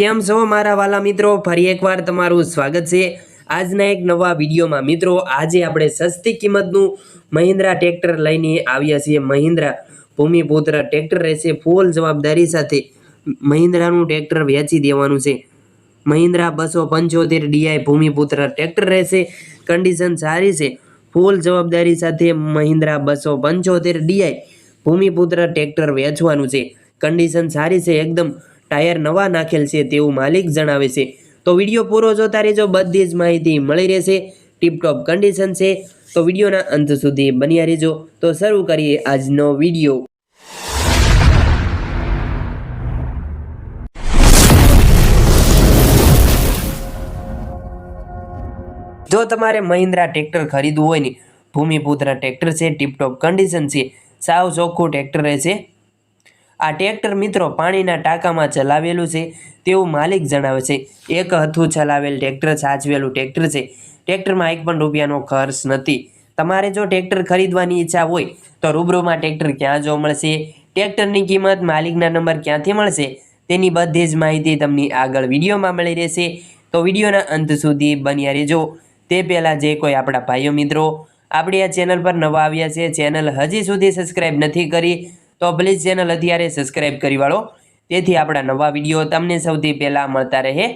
કેમ છો મારા વાલા મિત્રો? ફરી એકવાર તમારું સ્વાગત છે. આજના એક નવા વિડીયોમાં મિત્રો, આજે આપણે સસ્તી કિંમતનું મહિન્દ્રા ટ્રેક્ટર લઈને આવ્યા છીએ. મહિન્દ્રા ભૂમિપુત્ર ટ્રેક્ટર રહેશે. ફૂલ જવાબદારી સાથે મહિન્દ્રાનું ટ્રેક્ટર વેચી દેવાનું છે. મહિન્દ્રા બસો પંચોતેર ડીઆઈ ભૂમિપુત્ર ટ્રેક્ટર રહેશે. કન્ડિશન સારી છે. ફૂલ જવાબદારી સાથે મહિન્દ્રા બસો પંચોતેર ડીઆઈ ભૂમિપુત્ર ટ્રેક્ટર વેચવાનું છે. કન્ડિશન સારી છે, એકદમ ટાયર નવા નાખેલ છે તેવું માલિક જણાવે છે. તો વીડિયો પૂરો જોતા રહેજો બધી જ માહિતી મળી રહેશે, ટીપટોપ કન્ડિશન છે, તો વિડીયોના અંત સુધી બન્યા રહેજો. તો શરૂ કરીએ આજનો વીડિયો. જો તમારે મહિન્દ્રા ટ્રેક્ટર ખરીદવું હોય ને, ભૂમિપુત્ર ટ્રેક્ટર છે, ટીપટોપ કન્ડિશન છે, સાવ ચોખ્ખું ટ્રેક્ટર રહેશે. આ ટ્રેક્ટર મિત્રો પાણીના ટાંકામાં ચલાવેલું છે, તેવું માલિક જણાવે છે. એક હથું ચલાવેલ ટ્રેક્ટર સાચવેલું ટ્રેક્ટર છે. ટ્રેક્ટરમાં એક પણ રૂપિયાનો ખર્ચ નથી. તમારે જો ટ્રેક્ટર ખરીદવાની ઈચ્છા હોય, તો રૂબરૂમાં ટ્રેક્ટર ક્યાં જોવા મળશે? ટ્રેક્ટરની કિંમત માલિકના નંબર ક્યાંથી મળશે? તેની બધી જ માહિતી તમને આગળ વિડીયોમાં મળી રહેશે. તો વિડીયોના અંત સુધી બન્યા રહેજો. તે પહેલાં જે કોઈ આપણા ભાઈઓ મિત્રો, આપણી આ ચેનલ પર નવા આવ્યા છે, ચેનલ હજી સુધી સબસ્ક્રાઈબ નથી કરી તો પ્લીઝ ચેનલ અત્યારે સબસ્ક્રાઈબ કરી વાળો. તેથી આપણા નવા વીડિયો તમને સૌથી પહેલાં મળતા રહે.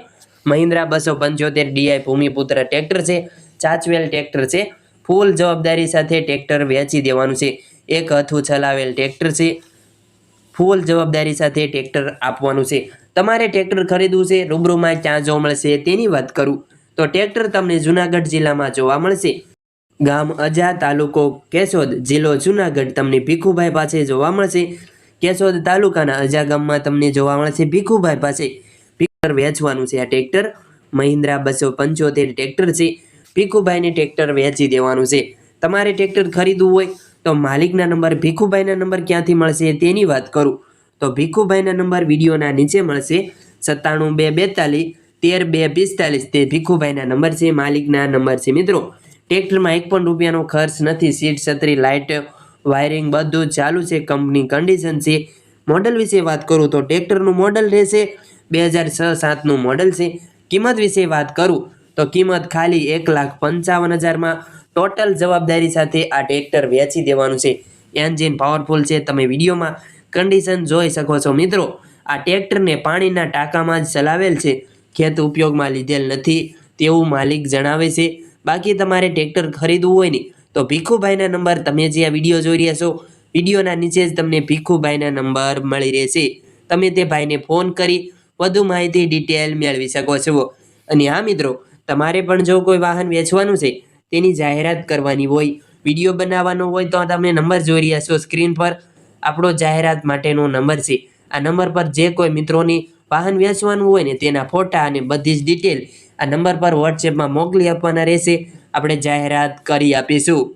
મહિન્દ્રા બસો પંચોતેર ડીઆઈ ભૂમિપુત્ર ટ્રેક્ટર છે, ચાચવેલ ટ્રેક્ટર છે ફૂલ જવાબદારી સાથે ટ્રેક્ટર વેચી દેવાનું છે. એક હથું ચલાવેલ ટ્રેક્ટર છે ફૂલ જવાબદારી સાથે ટ્રેક્ટર આપવાનું છે. તમારે ટ્રેક્ટર ખરીદવું છે, રૂબરૂમાં ક્યાં જોવા મળશે તેની વાત કરું. તો ટ્રેક્ટર તમને જુનાગઢ જિલ્લામાં જોવા મળશે. ગામ અજા તાલુકો કેશોદ જિલ્લો જુનાગઢ તમને ભીખુભાઈ પાસે જોવા મળશે. કેશોદ તાલુકાના અજા ગામમાં તમને જોવા મળશે ભીખુભાઈ પાસે. ટ્રેક્ટર વેચવાનું છે આ ટ્રેક્ટર. મહિન્દ્રા બસો પંચોતેર ટ્રેક્ટર છે. ભીખુભાઈને ટ્રેક્ટર વેચી દેવાનું છે. તમારે ટ્રેક્ટર ખરીદવું હોય તો માલિકના નંબર ભીખુભાઈના નંબર ક્યાંથી મળશે તેની વાત કરું. તો ભીખુભાઈના નંબર વિડીયોના નીચે મળશે. સત્તાણું બે બેતાલીસ, તેર બે પિસ્તાલીસ તે ભીખુભાઈના નંબર છે, માલિકના નંબર છે મિત્રો. ટ્રેક્ટરમાં એક પણ રૂપિયાનો ખર્ચ નથી. સીટ, છત્રી, લાઇટ, વાયરિંગ બધું ચાલુ છે. કંપની કન્ડિશન છે. મોડલ વિશે વાત કરું તો ટ્રેક્ટરનું મોડલ રહેશે. બે હજાર છ સાતનું મોડલ છે. કિંમત વિશે વાત કરું તો કિંમત ખાલી એક લાખ પંચાવન હજારમાં ટોટલ જવાબદારી સાથે આ ટ્રેક્ટર વેચી દેવાનું છે. એન્જિન પાવરફુલ છે. તમે વિડીયોમાં કન્ડિશન જોઈ શકો છો મિત્રો. આ ટ્રેક્ટરને પાણીના ટાંકામાં જ ચલાવેલ છે. ખેત ઉપયોગમાં લીધેલ નથી તેવું માલિક જણાવે છે. બાકી તમારે ટ્રેક્ટર ખરીદવું હોય ને, તો ભીખુભાઈના નંબર તમે જે આ વીડિયો જોઈ રહ્યા છો, વિડીયોના નીચે જ તમને ભીખુભાઈના નંબર મળી રહેશે. તમે તે ભાઈને ફોન કરી વધુ માહિતી, ડિટેલ મેળવી શકો છો. અને હા મિત્રો, તમારે પણ જો કોઈ વાહન વેચવાનું છે, તેની જાહેરાત કરવાની હોય, વીડિયો બનાવવાનો હોય, તો તમે નંબર જોઈ રહ્યા છો સ્ક્રીન પર. આપણો જાહેરાત માટેનો નંબર છે. આ નંબર પર જે કોઈ મિત્રોની વાહન વેચવાનું હોય ને, તેના ફોટા અને બધી જ ડિટેલ આ નંબર પર વોટ્સએપમાં મોકલી આપવાના રહેશે. આપણે જાહેરાત કરી આપીશું.